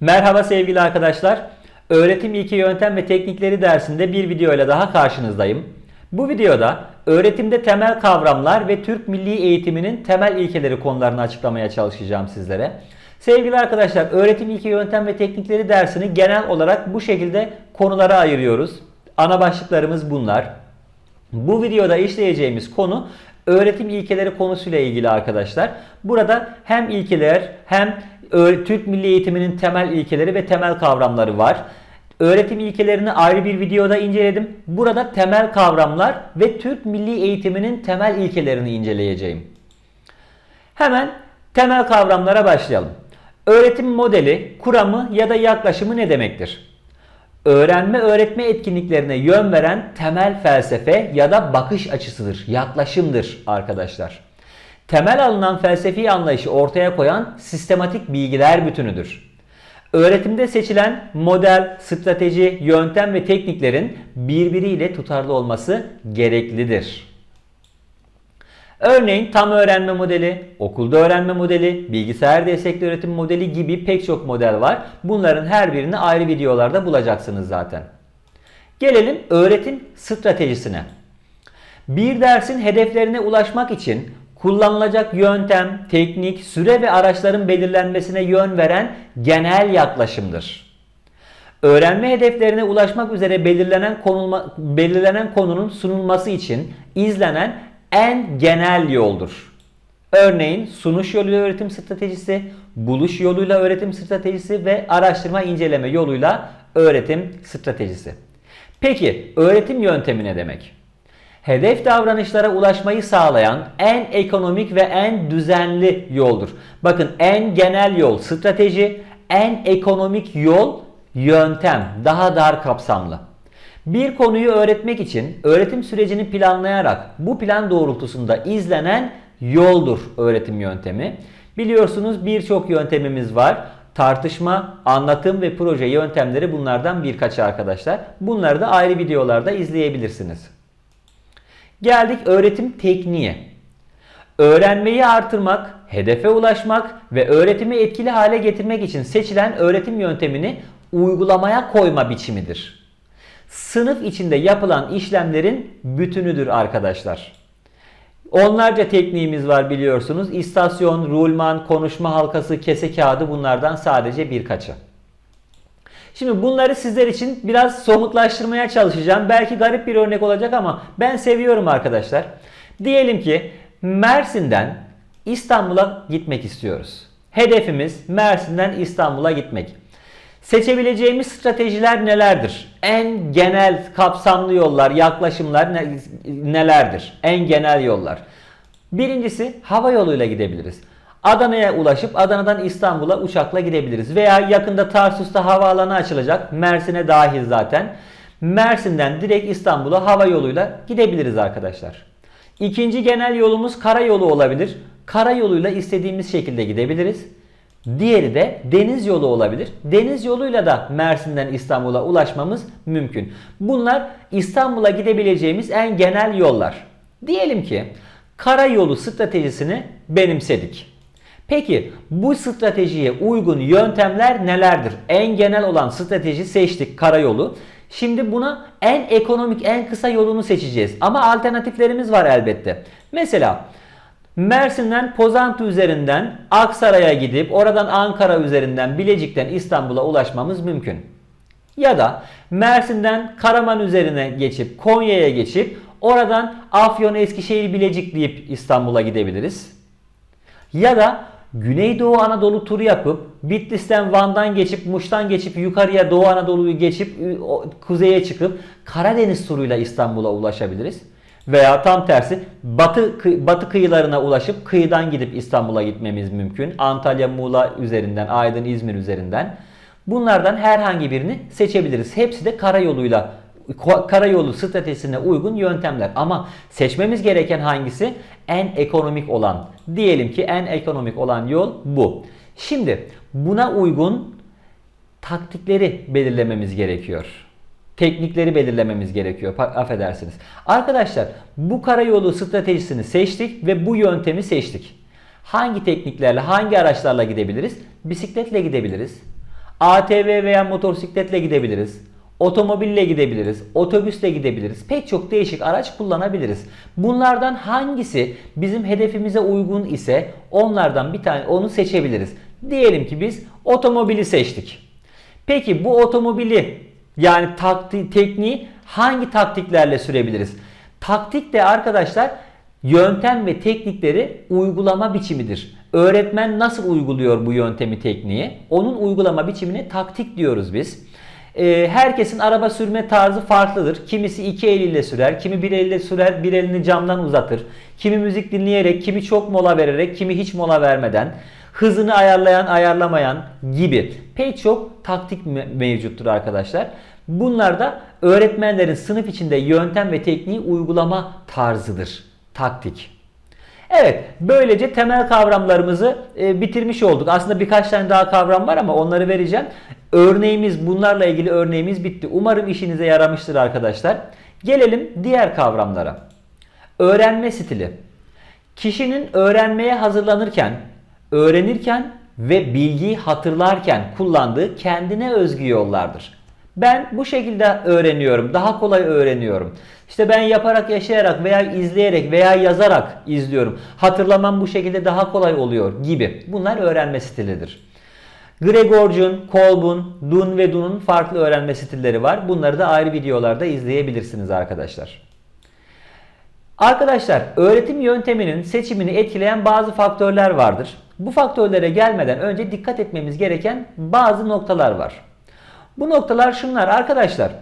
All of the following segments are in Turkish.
Merhaba sevgili arkadaşlar. Öğretim ilki yöntem ve teknikleri dersinde bir video ile daha karşınızdayım. Bu videoda öğretimde temel kavramlar ve Türk Milli Eğitiminin temel ilkeleri konularını açıklamaya çalışacağım sizlere. Sevgili arkadaşlar, öğretim ilki yöntem ve teknikleri dersini genel olarak bu şekilde konulara ayırıyoruz. Ana başlıklarımız bunlar. Bu videoda işleyeceğimiz konu öğretim ilkeleri konusuyla ilgili arkadaşlar. Burada hem ilkeler hem Türk Milli Eğitiminin temel ilkeleri ve temel kavramları var. Öğretim ilkelerini ayrı bir videoda inceledim. Burada temel kavramlar ve Türk Milli Eğitiminin temel ilkelerini inceleyeceğim. Hemen temel kavramlara başlayalım. Öğretim modeli, kuramı ya da yaklaşımı ne demektir? Öğrenme öğretme etkinliklerine yön veren temel felsefe ya da bakış açısıdır, yaklaşımdır arkadaşlar. Temel alınan felsefi anlayışı ortaya koyan sistematik bilgiler bütünüdür. Öğretimde seçilen model, strateji, yöntem ve tekniklerin birbiriyle tutarlı olması gereklidir. Örneğin tam öğrenme modeli, okulda öğrenme modeli, bilgisayar destekli öğretim modeli gibi pek çok model var. Bunların her birini ayrı videolarda bulacaksınız zaten. Gelelim öğretim stratejisine. Bir dersin hedeflerine ulaşmak için kullanılacak yöntem, teknik, süre ve araçların belirlenmesine yön veren genel yaklaşımdır. Öğrenme hedeflerine ulaşmak üzere belirlenen konulma, belirlenen konunun sunulması için izlenen en genel yoldur. Örneğin sunuş yoluyla öğretim stratejisi, buluş yoluyla öğretim stratejisi ve araştırma inceleme yoluyla öğretim stratejisi. Peki öğretim yöntemi ne demek? Hedef davranışlara ulaşmayı sağlayan en ekonomik ve en düzenli yoldur. Bakın en genel yol strateji, en ekonomik yol yöntem, daha dar kapsamlı. Bir konuyu öğretmek için öğretim sürecini planlayarak bu plan doğrultusunda izlenen yoldur öğretim yöntemi. Biliyorsunuz birçok yöntemimiz var. Tartışma, anlatım ve proje yöntemleri bunlardan birkaçı arkadaşlar. Bunları da ayrı videolarda izleyebilirsiniz. Geldik öğretim tekniğe. Öğrenmeyi artırmak, hedefe ulaşmak ve öğretimi etkili hale getirmek için seçilen öğretim yöntemini uygulamaya koyma biçimidir. Sınıf içinde yapılan işlemlerin bütünüdür arkadaşlar. Onlarca tekniğimiz var biliyorsunuz. İstasyon, rulman, konuşma halkası, kese kağıdı bunlardan sadece birkaçı. Şimdi bunları sizler için biraz somutlaştırmaya çalışacağım. Belki garip bir örnek olacak ama ben seviyorum arkadaşlar. Diyelim ki Mersin'den İstanbul'a gitmek istiyoruz. Hedefimiz Mersin'den İstanbul'a gitmek. Seçebileceğimiz stratejiler nelerdir? En genel kapsamlı yollar, yaklaşımlar ne- nelerdir? En genel yollar. Birincisi hava yoluyla gidebiliriz. Adana'ya ulaşıp Adana'dan İstanbul'a uçakla gidebiliriz. Veya yakında Tarsus'ta havaalanı açılacak. Mersin'e dahil zaten. Mersin'den direkt İstanbul'a hava yoluyla gidebiliriz arkadaşlar. İkinci genel yolumuz karayolu olabilir. Karayoluyla istediğimiz şekilde gidebiliriz. Diğeri de deniz yolu olabilir. Deniz yoluyla da Mersin'den İstanbul'a ulaşmamız mümkün. Bunlar İstanbul'a gidebileceğimiz en genel yollar. Diyelim ki karayolu stratejisini benimsedik. Peki bu stratejiye uygun yöntemler nelerdir? En genel olan strateji seçtik karayolu. Şimdi buna en ekonomik en kısa yolunu seçeceğiz. Ama alternatiflerimiz var elbette. Mesela Mersin'den Pozantı üzerinden Aksaray'a gidip oradan Ankara üzerinden Bilecik'ten İstanbul'a ulaşmamız mümkün. Ya da Mersin'den Karaman üzerine geçip Konya'ya geçip oradan Afyon, Eskişehir, Bilecik deyip İstanbul'a gidebiliriz. Ya da Güneydoğu Anadolu turu yapıp Bitlis'ten Van'dan geçip Muş'tan geçip yukarıya Doğu Anadolu'yu geçip kuzeye çıkıp Karadeniz turuyla İstanbul'a ulaşabiliriz. Veya tam tersi batı batı kıyılarına ulaşıp kıyıdan gidip İstanbul'a gitmemiz mümkün. Antalya, Muğla üzerinden, Aydın, İzmir üzerinden. Bunlardan herhangi birini seçebiliriz. Hepsi de karayoluyla karayolu stratejisine uygun yöntemler. Ama seçmemiz gereken hangisi? En ekonomik olan. Diyelim ki en ekonomik olan yol bu. Şimdi buna uygun taktikleri belirlememiz gerekiyor. Teknikleri belirlememiz gerekiyor. Affedersiniz. Arkadaşlar bu karayolu stratejisini seçtik ve bu yöntemi seçtik. Hangi tekniklerle, hangi araçlarla gidebiliriz? Bisikletle gidebiliriz. ATV veya motosikletle gidebiliriz. Otomobille gidebiliriz, otobüsle gidebiliriz. Pek çok değişik araç kullanabiliriz. Bunlardan hangisi bizim hedefimize uygun ise onlardan bir tane onu seçebiliriz. Diyelim ki biz otomobili seçtik. Peki bu otomobili yani takti, tekniği hangi taktiklerle sürebiliriz? Taktik de arkadaşlar yöntem ve teknikleri uygulama biçimidir. Öğretmen nasıl uyguluyor bu yöntemi tekniği? Onun uygulama biçimine taktik diyoruz biz. Ee, herkesin araba sürme tarzı farklıdır. Kimisi iki eliyle sürer, kimi bir elle sürer, bir elini camdan uzatır. Kimi müzik dinleyerek, kimi çok mola vererek, kimi hiç mola vermeden. Hızını ayarlayan, ayarlamayan gibi pek çok taktik mevcuttur arkadaşlar. Bunlar da öğretmenlerin sınıf içinde yöntem ve tekniği uygulama tarzıdır. Taktik. Evet, böylece temel kavramlarımızı e, bitirmiş olduk. Aslında birkaç tane daha kavram var ama onları vereceğim. Örneğimiz, bunlarla ilgili örneğimiz bitti. Umarım işinize yaramıştır arkadaşlar. Gelelim diğer kavramlara. Öğrenme stili. Kişinin öğrenmeye hazırlanırken, öğrenirken ve bilgiyi hatırlarken kullandığı kendine özgü yollardır. Ben bu şekilde öğreniyorum. Daha kolay öğreniyorum. İşte ben yaparak, yaşayarak veya izleyerek veya yazarak izliyorum. Hatırlamam bu şekilde daha kolay oluyor gibi. Bunlar öğrenme stilidir. Gregorcun, Kolb'un, Dun ve Dun'un farklı öğrenme stilleri var. Bunları da ayrı videolarda izleyebilirsiniz arkadaşlar. Arkadaşlar öğretim yönteminin seçimini etkileyen bazı faktörler vardır. Bu faktörlere gelmeden önce dikkat etmemiz gereken bazı noktalar var. Bu noktalar şunlar arkadaşlar.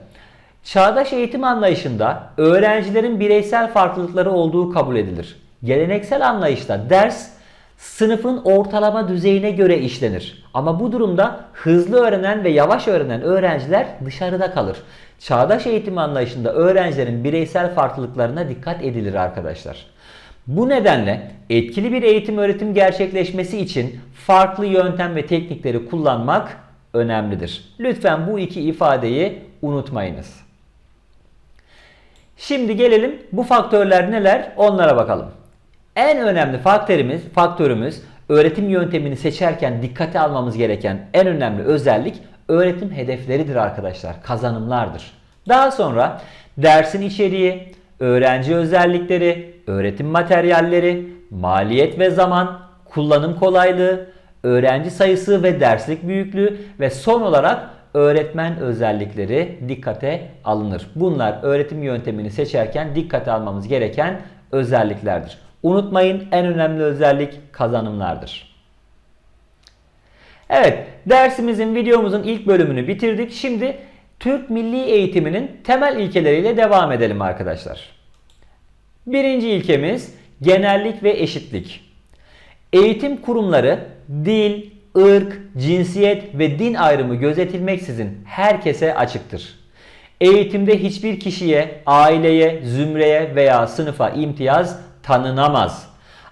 Çağdaş eğitim anlayışında öğrencilerin bireysel farklılıkları olduğu kabul edilir. Geleneksel anlayışta ders sınıfın ortalama düzeyine göre işlenir. Ama bu durumda hızlı öğrenen ve yavaş öğrenen öğrenciler dışarıda kalır. Çağdaş eğitim anlayışında öğrencilerin bireysel farklılıklarına dikkat edilir arkadaşlar. Bu nedenle etkili bir eğitim öğretim gerçekleşmesi için farklı yöntem ve teknikleri kullanmak önemlidir. Lütfen bu iki ifadeyi unutmayınız. Şimdi gelelim bu faktörler neler onlara bakalım. En önemli faktörümüz, faktörümüz öğretim yöntemini seçerken dikkate almamız gereken en önemli özellik öğretim hedefleridir arkadaşlar. Kazanımlardır. Daha sonra dersin içeriği, öğrenci özellikleri, öğretim materyalleri, maliyet ve zaman, kullanım kolaylığı, öğrenci sayısı ve derslik büyüklüğü ve son olarak öğretmen özellikleri dikkate alınır. Bunlar öğretim yöntemini seçerken dikkate almamız gereken özelliklerdir. Unutmayın en önemli özellik kazanımlardır. Evet dersimizin videomuzun ilk bölümünü bitirdik. Şimdi Türk Milli Eğitiminin temel ilkeleriyle devam edelim arkadaşlar. Birinci ilkemiz genellik ve eşitlik. Eğitim kurumları dil, ırk, cinsiyet ve din ayrımı gözetilmeksizin herkese açıktır. Eğitimde hiçbir kişiye, aileye, zümreye veya sınıfa imtiyaz tanınamaz.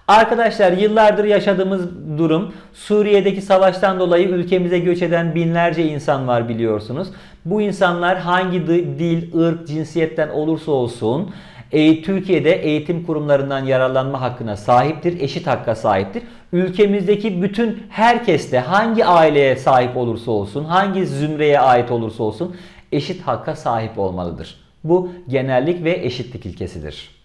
Arkadaşlar yıllardır yaşadığımız durum Suriye'deki savaştan dolayı ülkemize göç eden binlerce insan var biliyorsunuz. Bu insanlar hangi dil, ırk, cinsiyetten olursa olsun e, Türkiye'de eğitim kurumlarından yararlanma hakkına sahiptir, eşit hakka sahiptir. Ülkemizdeki bütün herkes de hangi aileye sahip olursa olsun, hangi zümreye ait olursa olsun eşit hakka sahip olmalıdır. Bu genellik ve eşitlik ilkesidir.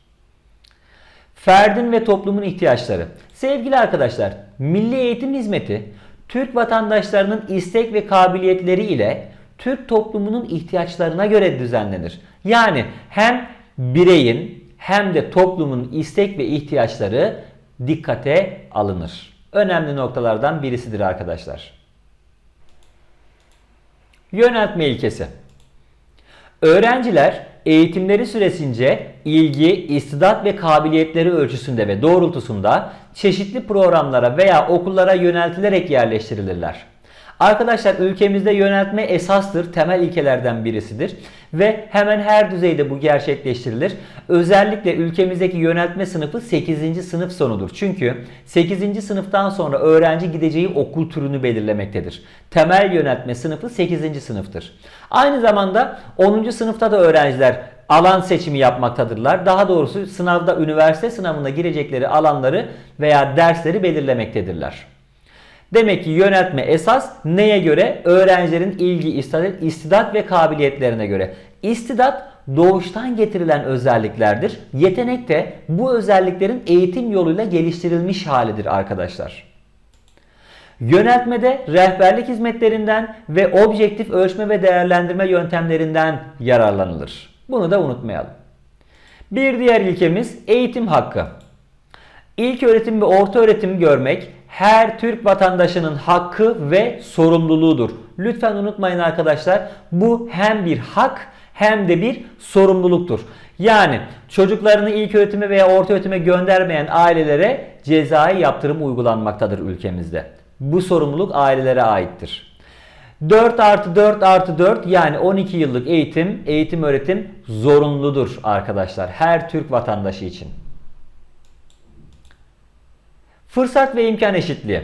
Ferdin ve toplumun ihtiyaçları. Sevgili arkadaşlar, Milli Eğitim Hizmeti Türk vatandaşlarının istek ve kabiliyetleri ile Türk toplumunun ihtiyaçlarına göre düzenlenir. Yani hem bireyin hem de toplumun istek ve ihtiyaçları dikkate alınır. Önemli noktalardan birisidir arkadaşlar. Yöneltme ilkesi. Öğrenciler eğitimleri süresince ilgi, istidat ve kabiliyetleri ölçüsünde ve doğrultusunda çeşitli programlara veya okullara yöneltilerek yerleştirilirler. Arkadaşlar ülkemizde yöneltme esastır, temel ilkelerden birisidir ve hemen her düzeyde bu gerçekleştirilir. Özellikle ülkemizdeki yöneltme sınıfı 8. sınıf sonudur. Çünkü 8. sınıftan sonra öğrenci gideceği okul türünü belirlemektedir. Temel yöneltme sınıfı 8. sınıftır. Aynı zamanda 10. sınıfta da öğrenciler alan seçimi yapmaktadırlar. Daha doğrusu sınavda üniversite sınavına girecekleri alanları veya dersleri belirlemektedirler. Demek ki yöneltme esas neye göre? Öğrencilerin ilgi, istidat- istidat ve kabiliyetlerine göre. İstidat doğuştan getirilen özelliklerdir. Yetenek de bu özelliklerin eğitim yoluyla geliştirilmiş halidir arkadaşlar. Yöneltmede rehberlik hizmetlerinden ve objektif ölçme ve değerlendirme yöntemlerinden yararlanılır. Bunu da unutmayalım. Bir diğer ilkemiz eğitim hakkı. İlk öğretim ve orta öğretim görmek her Türk vatandaşının hakkı ve sorumluluğudur. Lütfen unutmayın arkadaşlar bu hem bir hak hem de bir sorumluluktur. Yani çocuklarını ilk öğretime veya orta öğretime göndermeyen ailelere cezai yaptırım uygulanmaktadır ülkemizde. Bu sorumluluk ailelere aittir. 4 artı 4 artı 4 yani 12 yıllık eğitim, eğitim öğretim zorunludur arkadaşlar. Her Türk vatandaşı için. Fırsat ve imkan eşitliği.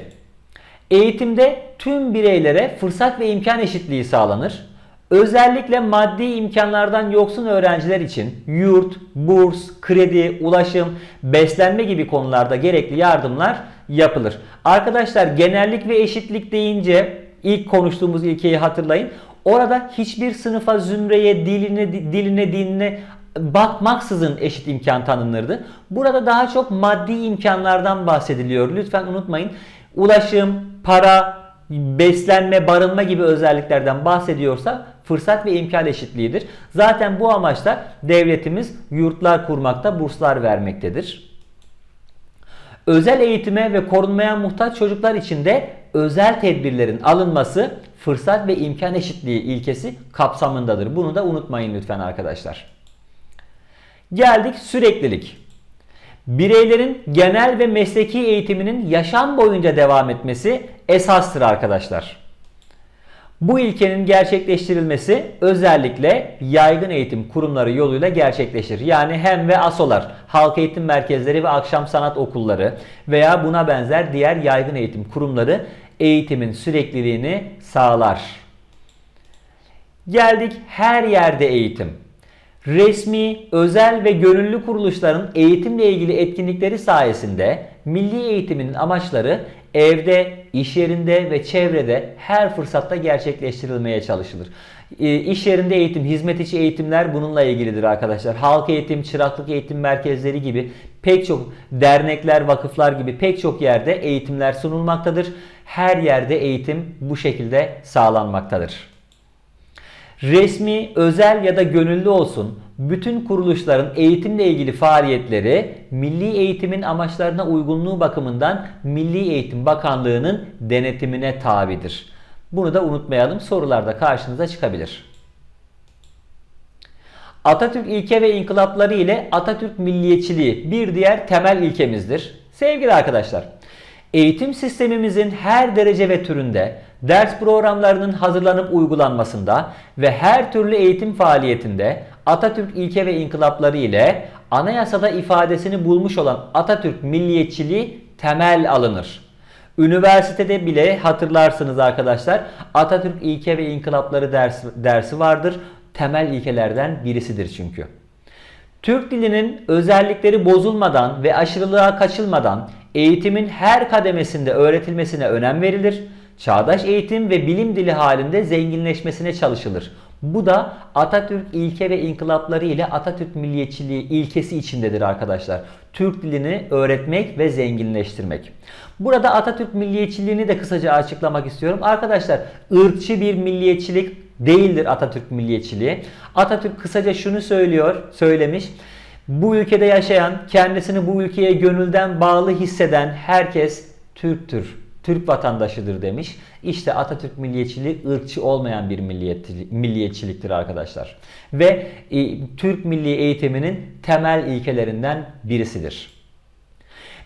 Eğitimde tüm bireylere fırsat ve imkan eşitliği sağlanır. Özellikle maddi imkanlardan yoksun öğrenciler için yurt, burs, kredi, ulaşım, beslenme gibi konularda gerekli yardımlar yapılır. Arkadaşlar genellik ve eşitlik deyince ilk konuştuğumuz ilkeyi hatırlayın. Orada hiçbir sınıfa, zümreye, diline, diline, dinine bakmaksızın eşit imkan tanınırdı. Burada daha çok maddi imkanlardan bahsediliyor. Lütfen unutmayın. Ulaşım, para, beslenme, barınma gibi özelliklerden bahsediyorsa fırsat ve imkan eşitliğidir. Zaten bu amaçla devletimiz yurtlar kurmakta, burslar vermektedir. Özel eğitime ve korunmaya muhtaç çocuklar için de özel tedbirlerin alınması fırsat ve imkan eşitliği ilkesi kapsamındadır. Bunu da unutmayın lütfen arkadaşlar. Geldik süreklilik. Bireylerin genel ve mesleki eğitiminin yaşam boyunca devam etmesi esastır arkadaşlar. Bu ilkenin gerçekleştirilmesi özellikle yaygın eğitim kurumları yoluyla gerçekleşir. Yani hem ve ASO'lar, halk eğitim merkezleri ve akşam sanat okulları veya buna benzer diğer yaygın eğitim kurumları eğitimin sürekliliğini sağlar. Geldik her yerde eğitim. Resmi, özel ve gönüllü kuruluşların eğitimle ilgili etkinlikleri sayesinde milli eğitimin amaçları evde, iş yerinde ve çevrede her fırsatta gerçekleştirilmeye çalışılır. E, iş yerinde eğitim, hizmet içi eğitimler bununla ilgilidir arkadaşlar. Halk eğitim, çıraklık eğitim merkezleri gibi pek çok dernekler, vakıflar gibi pek çok yerde eğitimler sunulmaktadır. Her yerde eğitim bu şekilde sağlanmaktadır. Resmi, özel ya da gönüllü olsun bütün kuruluşların eğitimle ilgili faaliyetleri milli eğitimin amaçlarına uygunluğu bakımından Milli Eğitim Bakanlığı'nın denetimine tabidir. Bunu da unutmayalım sorularda karşınıza çıkabilir. Atatürk ilke ve inkılapları ile Atatürk milliyetçiliği bir diğer temel ilkemizdir. Sevgili arkadaşlar, eğitim sistemimizin her derece ve türünde ders programlarının hazırlanıp uygulanmasında ve her türlü eğitim faaliyetinde Atatürk ilke ve inkılapları ile anayasada ifadesini bulmuş olan Atatürk milliyetçiliği temel alınır. Üniversitede bile hatırlarsınız arkadaşlar Atatürk ilke ve inkılapları dersi, dersi vardır. Temel ilkelerden birisidir çünkü. Türk dilinin özellikleri bozulmadan ve aşırılığa kaçılmadan eğitimin her kademesinde öğretilmesine önem verilir. Çağdaş eğitim ve bilim dili halinde zenginleşmesine çalışılır. Bu da Atatürk ilke ve inkılapları ile Atatürk milliyetçiliği ilkesi içindedir arkadaşlar. Türk dilini öğretmek ve zenginleştirmek. Burada Atatürk milliyetçiliğini de kısaca açıklamak istiyorum. Arkadaşlar ırkçı bir milliyetçilik değildir Atatürk milliyetçiliği. Atatürk kısaca şunu söylüyor, söylemiş. Bu ülkede yaşayan, kendisini bu ülkeye gönülden bağlı hisseden herkes Türktür. Türk vatandaşıdır demiş. İşte Atatürk milliyetçiliği ırkçı olmayan bir milliyetçiliktir arkadaşlar. Ve e, Türk milli eğitiminin temel ilkelerinden birisidir.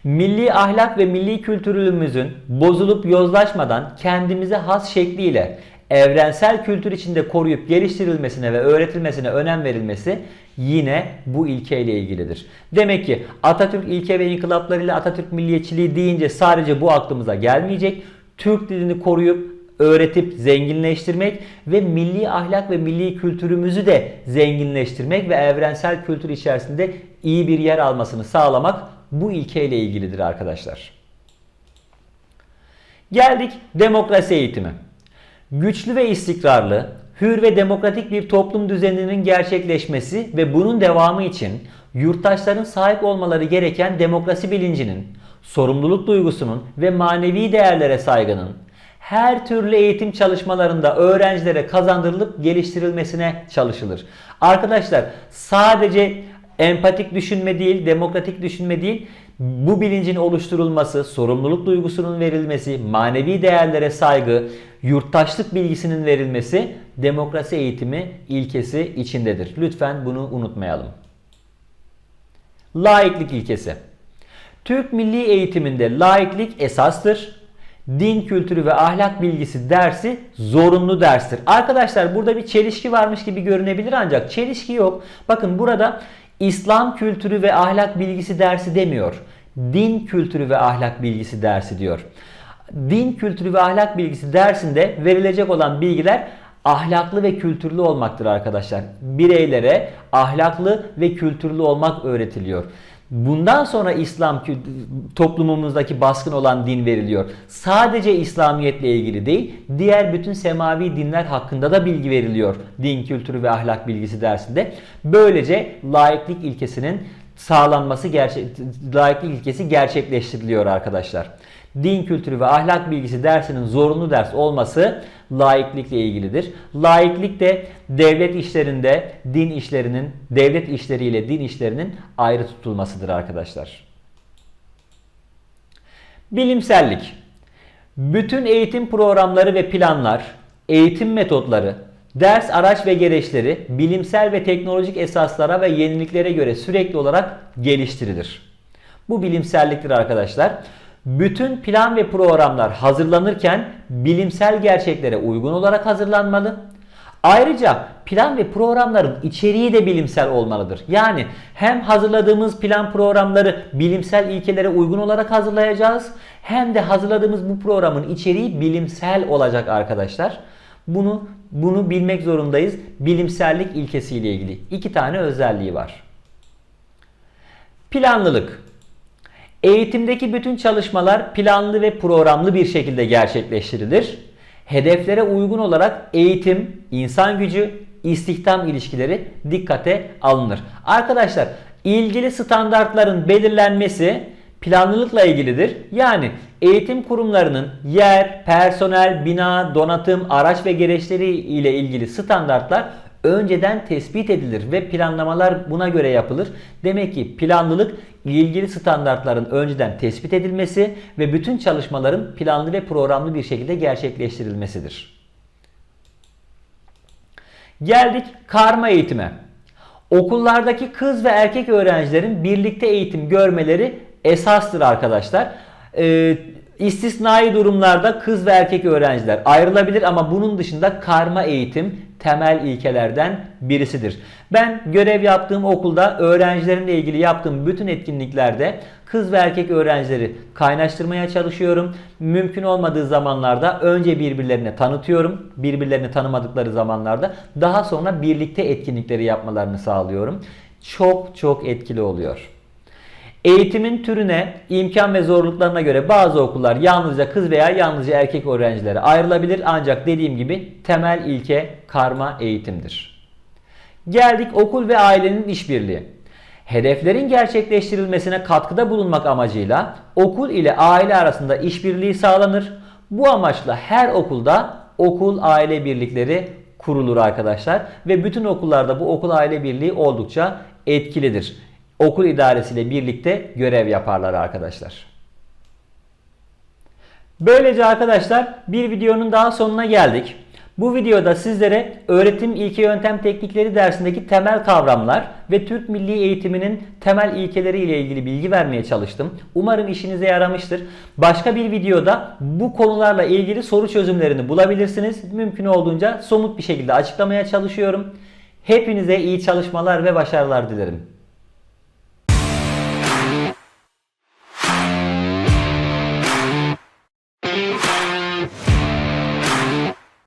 Milli ahlak ve milli kültürümüzün bozulup yozlaşmadan kendimize has şekliyle evrensel kültür içinde koruyup geliştirilmesine ve öğretilmesine önem verilmesi yine bu ilkeyle ilgilidir. Demek ki Atatürk ilke ve inkılaplarıyla Atatürk milliyetçiliği deyince sadece bu aklımıza gelmeyecek. Türk dilini koruyup öğretip zenginleştirmek ve milli ahlak ve milli kültürümüzü de zenginleştirmek ve evrensel kültür içerisinde iyi bir yer almasını sağlamak bu ilkeyle ilgilidir arkadaşlar. Geldik demokrasi eğitimi. Güçlü ve istikrarlı, hür ve demokratik bir toplum düzeninin gerçekleşmesi ve bunun devamı için yurttaşların sahip olmaları gereken demokrasi bilincinin, sorumluluk duygusunun ve manevi değerlere saygının her türlü eğitim çalışmalarında öğrencilere kazandırılıp geliştirilmesine çalışılır. Arkadaşlar sadece empatik düşünme değil, demokratik düşünme değil, bu bilincin oluşturulması, sorumluluk duygusunun verilmesi, manevi değerlere saygı, yurttaşlık bilgisinin verilmesi demokrasi eğitimi ilkesi içindedir. Lütfen bunu unutmayalım. Laiklik ilkesi. Türk milli eğitiminde laiklik esastır. Din kültürü ve ahlak bilgisi dersi zorunlu derstir. Arkadaşlar burada bir çelişki varmış gibi görünebilir ancak çelişki yok. Bakın burada İslam kültürü ve ahlak bilgisi dersi demiyor. Din kültürü ve ahlak bilgisi dersi diyor. Din kültürü ve ahlak bilgisi dersinde verilecek olan bilgiler ahlaklı ve kültürlü olmaktır arkadaşlar. Bireylere ahlaklı ve kültürlü olmak öğretiliyor. Bundan sonra İslam toplumumuzdaki baskın olan din veriliyor. Sadece İslamiyetle ilgili değil, diğer bütün semavi dinler hakkında da bilgi veriliyor. Din, kültürü ve ahlak bilgisi dersinde. Böylece laiklik ilkesinin sağlanması gerçek laiklik ilkesi gerçekleştiriliyor arkadaşlar. Din kültürü ve ahlak bilgisi dersinin zorunlu ders olması laiklikle ilgilidir. Laiklik de devlet işlerinde din işlerinin, devlet işleriyle din işlerinin ayrı tutulmasıdır arkadaşlar. Bilimsellik. Bütün eğitim programları ve planlar, eğitim metotları, ders araç ve gereçleri bilimsel ve teknolojik esaslara ve yeniliklere göre sürekli olarak geliştirilir. Bu bilimselliktir arkadaşlar. Bütün plan ve programlar hazırlanırken bilimsel gerçeklere uygun olarak hazırlanmalı. Ayrıca plan ve programların içeriği de bilimsel olmalıdır. Yani hem hazırladığımız plan programları bilimsel ilkelere uygun olarak hazırlayacağız hem de hazırladığımız bu programın içeriği bilimsel olacak arkadaşlar. Bunu bunu bilmek zorundayız. Bilimsellik ilkesiyle ilgili iki tane özelliği var. Planlılık. Eğitimdeki bütün çalışmalar planlı ve programlı bir şekilde gerçekleştirilir. Hedeflere uygun olarak eğitim, insan gücü, istihdam ilişkileri dikkate alınır. Arkadaşlar ilgili standartların belirlenmesi planlılıkla ilgilidir. Yani eğitim kurumlarının yer, personel, bina, donatım, araç ve gereçleri ile ilgili standartlar önceden tespit edilir ve planlamalar buna göre yapılır. Demek ki planlılık ilgili standartların önceden tespit edilmesi ve bütün çalışmaların planlı ve programlı bir şekilde gerçekleştirilmesidir. Geldik karma eğitime. Okullardaki kız ve erkek öğrencilerin birlikte eğitim görmeleri esastır arkadaşlar. Ee, istisnai durumlarda kız ve erkek öğrenciler ayrılabilir ama bunun dışında karma eğitim temel ilkelerden birisidir. Ben görev yaptığım okulda öğrencilerimle ilgili yaptığım bütün etkinliklerde kız ve erkek öğrencileri kaynaştırmaya çalışıyorum. Mümkün olmadığı zamanlarda önce birbirlerine tanıtıyorum. Birbirlerini tanımadıkları zamanlarda daha sonra birlikte etkinlikleri yapmalarını sağlıyorum. Çok çok etkili oluyor. Eğitimin türüne, imkan ve zorluklarına göre bazı okullar yalnızca kız veya yalnızca erkek öğrencilere ayrılabilir ancak dediğim gibi temel ilke karma eğitimdir. Geldik okul ve ailenin işbirliği. Hedeflerin gerçekleştirilmesine katkıda bulunmak amacıyla okul ile aile arasında işbirliği sağlanır. Bu amaçla her okulda okul aile birlikleri kurulur arkadaşlar ve bütün okullarda bu okul aile birliği oldukça etkilidir okul idaresiyle birlikte görev yaparlar arkadaşlar. Böylece arkadaşlar bir videonun daha sonuna geldik. Bu videoda sizlere öğretim ilke yöntem teknikleri dersindeki temel kavramlar ve Türk Milli Eğitiminin temel ilkeleri ile ilgili bilgi vermeye çalıştım. Umarım işinize yaramıştır. Başka bir videoda bu konularla ilgili soru çözümlerini bulabilirsiniz. Mümkün olduğunca somut bir şekilde açıklamaya çalışıyorum. Hepinize iyi çalışmalar ve başarılar dilerim.